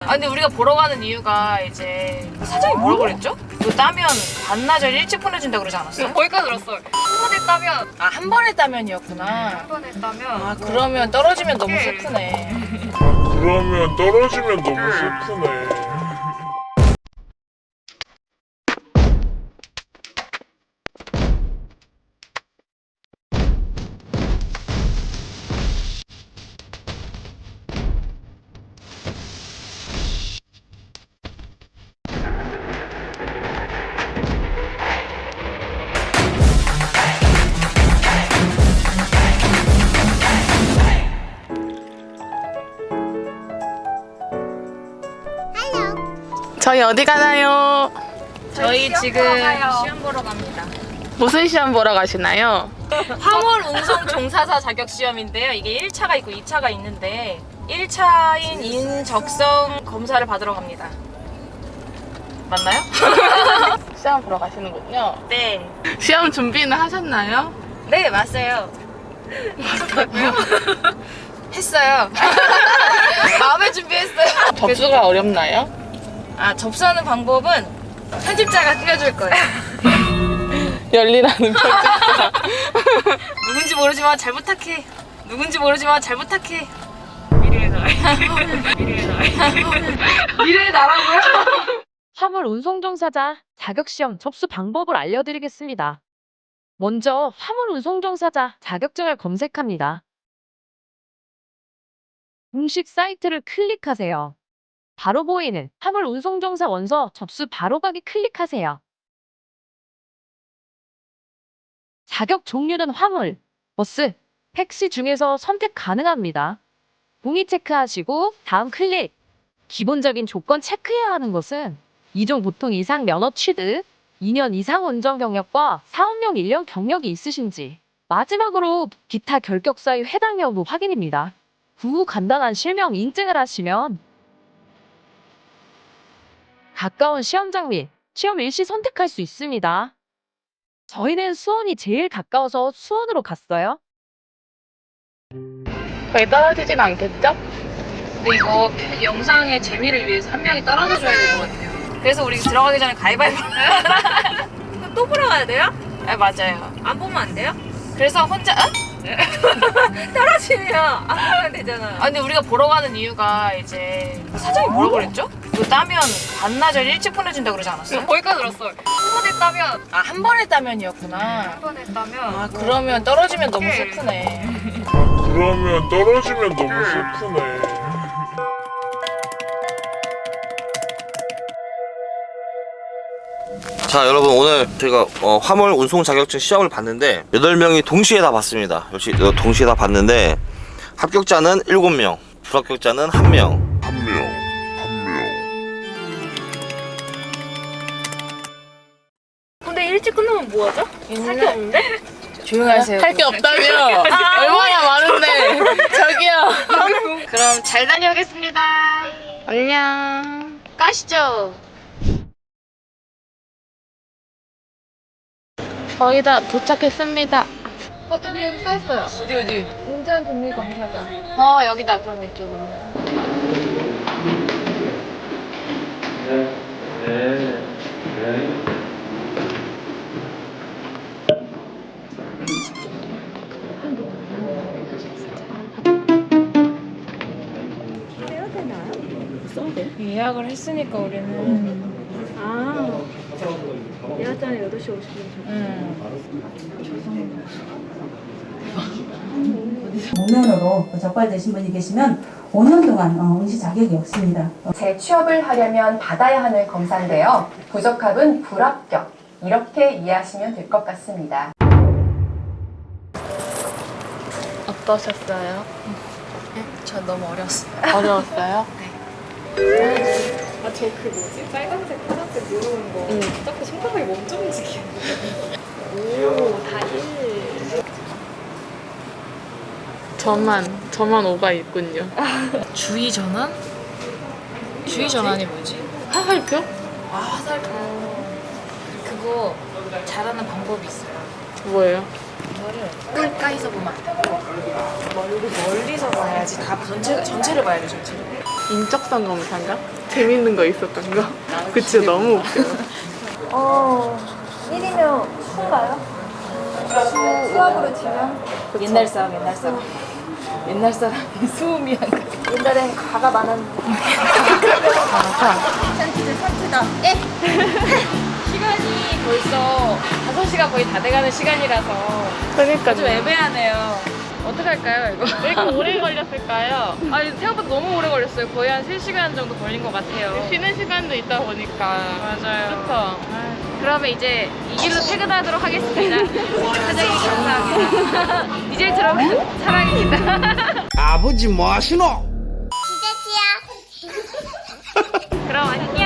아 근데 우리가 보러 가는 이유가 이제 사장이 뭐라 그랬죠? 이거 따면 반나절 일찍 보내준다 그러지 않았어요? 거기까지 들었어요. 한 번에 따면 아 한 번에 따면이었구나. 한 번에 따면 아 그러면 떨어지면 너무 슬프네. 그러면 떨어지면 너무 슬프네. 저희 어디 가나요? 저희 시험 지금. 시험 보러 갑니다. 무슨 시험 보러 가시나요? 화물 운송 종사사 자격 시험인데요. 이게 1차가 있고 2차가 있는데 1차인 인적성 검사를 받으러 갑니다. 맞나요? 시험 보러 가시는군요. 네. 시험 준비는 하셨나요? 네, 맞아요. 했어요. 마음의 준비했어요. 접수가 어렵나요? 아, 접수하는 방법은 편집자가 띄워줄 거예요. 열리라는 편집자. 누군지 모르지만 잘 부탁해. 누군지 모르지만 잘 부탁해. 미래의 나. 미래의 나. 미래의 나라고요? 화물 운송종사자 자격시험 접수 방법을 알려드리겠습니다. 먼저 화물 운송종사자 자격증을 검색합니다. 공식 사이트를 클릭하세요. 바로 보이는 화물 운송종사 원서 접수 바로가기 클릭하세요. 자격 종류는 화물, 버스, 택시 중에서 선택 가능합니다. 동의 체크하시고 다음 클릭. 기본적인 조건 체크해야 하는 것은 2종 보통 이상 면허 취득, 2년 이상 운전 경력과 사업용 1년 경력이 있으신지, 마지막으로 기타 결격 사유 해당 여부 확인입니다. 후 간단한 실명 인증을 하시면 가까운 시험장 및 시험 일시 선택할 수 있습니다. 저희는 수원이 제일 가까워서 수원으로 갔어요. 거의 떨어지진 않겠죠? 근데 이거 영상의 재미를 위해서 한 명이 떨어져 줘야 될 것 같아요. 그래서 우리 들어가기 전에 가위바위보. 또 보러 가야 돼요? 네, 맞아요. 안 보면 안 돼요? 그래서 혼자, 어? 떨어지면 안 보면 되잖아요. 아, 근데 우리가 보러 가는 이유가 이제 사장이 뭐라 그랬죠? 이거 따면 반나절 일찍 보내준다 그러지 않았어요? 거기까지 들었어요. 한 번에 따면 아, 한 번에 따면이었구나. 한 번에 따면 아, 그러면 떨어지면 너무 슬프네. 그러면 떨어지면 너무 슬프네. 자 여러분 오늘 저희가 어, 화물 운송 자격증 시험을 봤는데 8명이 동시에 다 봤습니다 역시 어, 동시에 다 봤는데 합격자는 7명 불합격자는 1명 한 명, 일찍 끝나면 뭐 하죠? 할 게 없는데? 조용히 하세요. 할 게 없다며. 얼마나 많은데. 저기요. 그럼 잘 다녀오겠습니다. 안녕. 가시죠. 거의 다 도착했습니다. 어, 어디, 어디? 어, 여기다. 그럼 이쪽으로. 예약을 했으니까 우리는. 아, 예약전에 8시 50분. 음. 무면으로 적발되신 분이 계시면 5년 동안 어, 응시 자격이 없습니다. 재취업을 하려면 받아야 하는 검사인데요. 부적합은 불합격. 이렇게 이해하시면 될 것 같습니다. 어떠셨어요? 저 너무 어려웠어요. 어려웠어요? 아, 저 그 뭐지? 빨간색, 파란색 누르는 거. 응. 자꾸 손가락이 멈춰 움직이는 오, 다일. 저만, 저만 오가 있군요. 주의 전환? 주의 전환이 뭐지? 화살표? 아, 화살표. 그거 잘하는 방법이 있어요. 뭐예요? 이거를 가까이서 보면 안 돼. 멀리, 멀리서 봐야지. 다 전체, 전체를 봐야 돼, 전체를. 인적성 검사인가? 재밌는 거 있었던 거. 그치 너무 웃겨. 어, 1이면 수인가요? 수, 수학으로 치면? 옛날 사람, 옛날 사람. 옛날 사람이 수음이 한 거. 옛날엔 가가 많았는데. 산티드, 산티다. 예! 시간이 벌써 5시가 거의 다 돼가는 시간이라서 그러니까 좀 애매하네요. 어떡할까요, 이거? 왜 이렇게 오래 걸렸을까요? 아니, 생각보다 너무 오래 걸렸어요. 거의 한 3시간 정도 걸린 것 같아요. 쉬는 시간도 있다 보니까. 맞아요. 그쵸? 그러면 이제 이 길로 퇴근하도록 하겠습니다. 사장님 감사합니다. 디젤 트럭 사랑입니다. 아버지 뭐 하시노? 그럼 안녕.